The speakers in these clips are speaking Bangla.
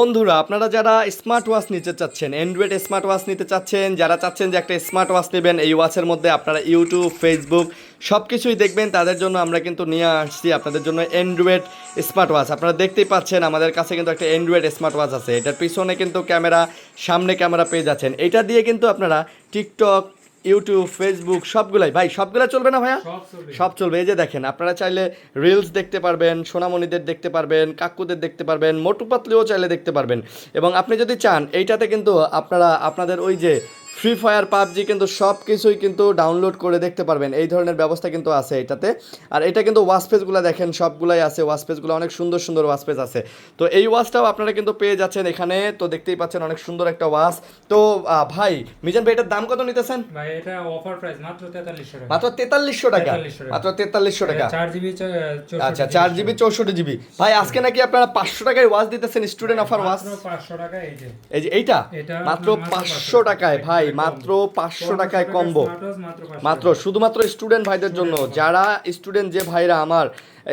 বন্ধুরা, আপনারা যারা স্মার্ট ওয়াচ নিতে চাচ্ছেন অ্যান্ড্রয়েড স্মার্ট ওয়াচ নিতে চাচ্ছেন, যারা চাচ্ছেন যে একটা স্মার্ট ওয়াচ নেবেন, এই ওয়াচের মধ্যে আপনারা ইউটিউব ফেসবুক সব কিছুই দেখবেন, তাদের জন্য আমরা কিন্তু নিয়ে আসছি আপনাদের জন্য অ্যান্ড্রয়েড স্মার্ট ওয়াচ আপনারা দেখতেই পাচ্ছেন, আমাদের কাছে কিন্তু একটা অ্যান্ড্রয়েড স্মার্ট ওয়াচ আছে। এটার পিছনে কিন্তু ক্যামেরা, সামনে ক্যামেরা পেয়ে যাচ্ছেন। এটা দিয়ে কিন্তু আপনারা টিকটক ইউটিউব ফেসবুক সবগুলাই। ভাই সবগুলা চলবে না ভাইয়া? সব চলবে। এই যে দেখেন আপনারা চাইলে রিলস দেখতে পারবেন সোনামণিদের দেখতে পারবেন কাকুদের দেখতে পারবেন মোটু পাতলিও চাইলে দেখতে পারবেন। এবং আপনি যদি চান এইটাতে কিন্তু আপনারা আপনাদের ওই যে ফ্রি ফায়ার পাবজি কিন্তু সব কিছুই কিন্তু ডাউনলোড করে দেখতে পারবেন। এই ধরনের ব্যবস্থা কিন্তু আছে এটাতে। আর এটা কিন্তু ওয়াসপেজগুলো দেখেন সবগুলাই আছে। ওয়াসপেজগুলো অনেক সুন্দর সুন্দর ওয়াসপেজ আছে। তো এই ওয়াচটাও আপনারা কিন্তু পেয়ে যাচ্ছেন এখানে। তো দেখতেই পাচ্ছেন অনেক সুন্দর একটা ওয়াচ তো ভাই মিজান ভাই এটার দাম কত নিতেছেন? ভাই এটা অফার প্রাইস মাত্র তেতাল্লিশশো টাকা। মাত্র তেতাল্লিশশো টাকা? 4300 টাকা। মাত্র তেতাল্লিশশো টাকা? চার জিবি আচ্ছা চার জিবি চৌষট্টি জিবি ভাই আজকে নাকি আপনারা পাঁচশো টাকায় ওয়াচ দিতেছেন স্টুডেন্ট অফার ওয়াচ পাঁচশো টাকা এই যে। এই যে এইটা? এটা মাত্র মাত্র পাঁচশো 500 টাকায় ভাই। একদম মাত্র পাঁচশো টাকায় কম্বো। মাত্র 500 মাত্র টাকা। শুধুমাত্র স্টুডেন্ট ভাইদের জন্য। যারা স্টুডেন্ট যে ভাইরা আমার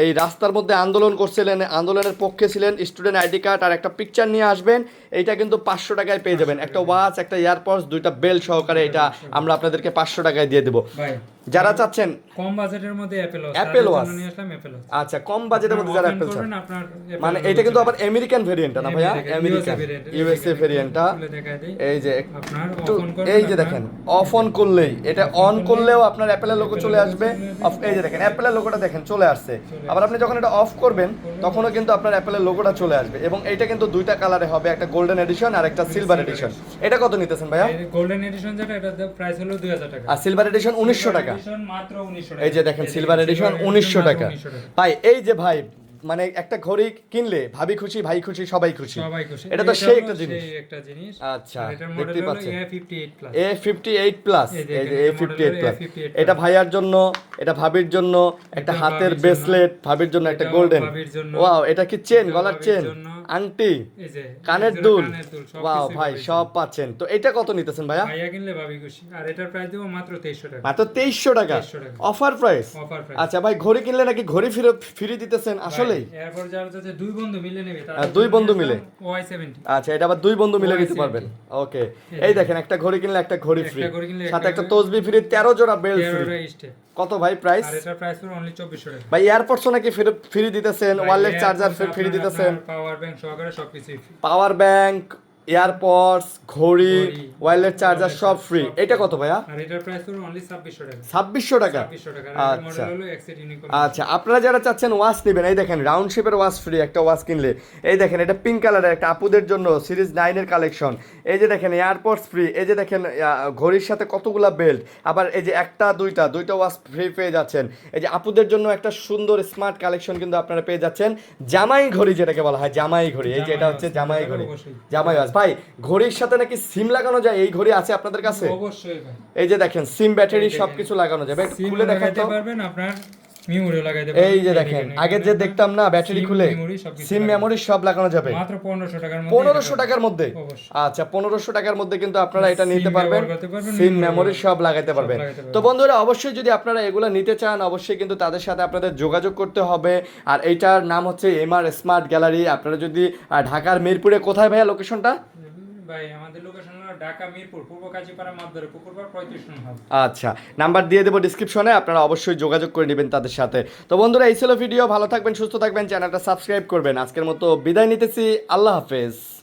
এই রাস্তার মধ্যে আন্দোলন করছিলেন আন্দোলনের পক্ষে ছিলেন স্টুডেন্ট আইডি কার্ড আর একটা পিকচার নিয়ে আসবেন এইটা কিন্তু পাঁচশো টাকায় পেয়ে যাবেন। একটা ওয়াচ একটা ইয়ারপডস দুইটা বেল সহকারে এটা আমরা আপনাদেরকে পাঁচশো টাকায় দিয়ে দেবো। ভাই যারা চাচ্ছেন কম বাজেটের মধ্যে অ্যাপেল ওয়াচ watch। জন্য নিয়ে আসলাম অ্যাপেল ওয়াচ আচ্ছা কম বাজেটের মধ্যে যারা অ্যাপেল চান মানে এটা কিন্তু আবার আমেরিকান ভেরিয়েন্টটা না ভাইয়া? আমেরিকান ইউএসএ ভেরিয়েন্টটা। এই যে আপনার off on এই যে দেখেন অফ অন করলেই। এটা অন করলেও আপনার অ্যাপেলের লোগো চলে আসবে। অফ এই যে দেখেন অ্যাপেলের লোগোটা দেখেন চলে আসছে। আবার আপনি যখন এটা অফ করবেন তখনও কিন্তু আপনার অ্যাপেলের লোগোটা চলে আসবে। এবং এটা কিন্তু দুইটা কালারে হবে একটা গোল্ডেন এডিশন আর একটা সিলভার এডিশন এটা কত নিতেছেন ভাইয়া? গোল্ডেন এডিশন যেটা এটা প্রাইস হলো 2000 টাকা। আর সিলভার এডিশন উনিশশো টাকা Edition মাত্র 1900 টাকা। এই যে দেখেন সিলভার এডিশন উনিশশো টাকা। ভাই এই যে ভাই মানে একটা ঘড়ি কিনলে ভাবি খুশি ভাই খুশি সবাই খুশি। সবাই খুশি। এটা তো সেই একটা জিনিস। একটা জিনিস। আচ্ছা, দেখতে পাচ্ছেন। A58 plus A fifty eight plus এই যে A fifty eight model plus এটা ভাইয়ার জন্য এটা ভাবির জন্য একটা হাতের ব্রেসলেট ভাবির জন্য একটা গোল্ডেন ওয়াও এটা কি চেন গলার চেন আংটি? কানের দুল? ওয়াও ভাই সব পাচ্ছেন। তো এটা কত নিতেছেন ভাইয়া? ভাইয়া কিনলে ভাবি খুশি। আর এটার প্রাইস দেবো মাত্র 2300 টাকা। মাত্র তেইশশো টাকা? 2300 টাকা। অফার প্রাইস আচ্ছা ভাই ঘড়ি কিনলে নাকি ঘড়ি ফিরে ফ্রি দিতেছেন আসলেই? এরপর যারা যাচ্ছে দুই বন্ধু মিলে নেবে আর দুই বন্ধু মিলে? ওয়াই সেভেন্টি আচ্ছা এটা আবার দুই বন্ধু মিলে নিতে পারবেন। ওকে এই দেখেন একটা ঘড়ি কিনলে একটা ঘড়ি ফ্রি সাথে একটা তসবি ফ্রি তেরো জোড়া বেল ফ্রি কত ভাই? প্রাইস আর এটার প্রাইস পুরো অনলি চব্বিশশো টাকা। ভাই এয়ারপডস নাকি ফ্রি দিতেছেন ওয়্যারলেস চার্জার ফ্রি দিতেছেন? পাওয়ার ব্যাংক সহকারে সবকিছু। পাওয়ার ব্যাংক এয়ারপডস ঘড়ি ওয়্যারলেস চার্জার সব ফ্রি এটা কত ভাইয়া? আর এটার প্রাইস পুরো অনলি ছাব্বিশশো টাকা। ছাব্বিশশো টাকা? ছাব্বিশশো টাকা। আচ্ছা। হলো আচ্ছা আপনারা যারা চাচ্ছেন ওয়াচ নেবেন এই দেখেন রাউন্ড শেপের ওয়াচ ফ্রি একটা ওয়াচ কিনলে। এই দেখেন এটা পিঙ্ক কালারের একটা আপুদের জন্য সিরিজ নাইনের কালেকশন এই যে দেখেন এয়ারপডস ফ্রি এই যে দেখেন ঘড়ির সাথে কতগুলা বেল্ট আবার এই যে একটা দুইটা দুইটা ওয়াচ ফ্রি পেয়ে যাচ্ছেন। এই যে আপুদের জন্য একটা সুন্দর স্মার্ট কালেকশন কিন্তু আপনারা পেয়ে যাচ্ছেন। জামাই ঘড়ি যেটাকে বলা হয় জামাই ঘড়ি। এই যে এটা হচ্ছে জামাই ঘড়ি। জামাই ওয়াচ ভাই ঘড়ির সাথে নাকি সিম লাগানো যায়? এই ঘড়ি আছে আপনাদের কাছে? অবশ্যই ভাই। এই যে দেখেন সিম ব্যাটারি সবকিছু লাগানো যাবে খুলে দেখাতে পারবেন আপনার মেমোরিও লাগাইতে এই যে দেখেন আগে যে দেখতাম না ব্যাটারি খুলে সিম মেমোরি সব লাগানো যাবে। মাত্র পনেরোশো টাকার মধ্যে পনেরোশো এটা টাকার মধ্যে? আচ্ছা পনেরোশো টাকার মধ্যে কিন্তু আপনারা এটা নিতে পারবেন সিম মেমোরি সব লাগাইতে পারবেন। তো বন্ধুরা অবশ্যই যদি আপনারা এগুলো নিতে চান অবশ্যই কিন্তু তাদের সাথে আপনাদের যোগাযোগ করতে হবে। আর এইটার নাম হচ্ছে এমআর স্মার্ট গ্যালারি আপনারা যদি ঢাকার মিরপুরে কোথায় ভাইয়া লোকেশনটা ভাই, আমাদের লোকেশন হলো ঢাকা, মিরপুর, পূর্ব কাজীপাড়া আচ্ছা নাম্বার দিয়ে দেবো ডিসক্রিপশনে আপনারা অবশ্যই যোগাযোগ করে নেবেন তাদের সাথে। তো বন্ধুরা, এই ছিল ভিডিও ভালো থাকবেন, সুস্থ থাকবেন, চ্যানেলটা সাবস্ক্রাইব করবেন। আজকের মতো বিদায় নিতেছি, আল্লাহ হাফেজ।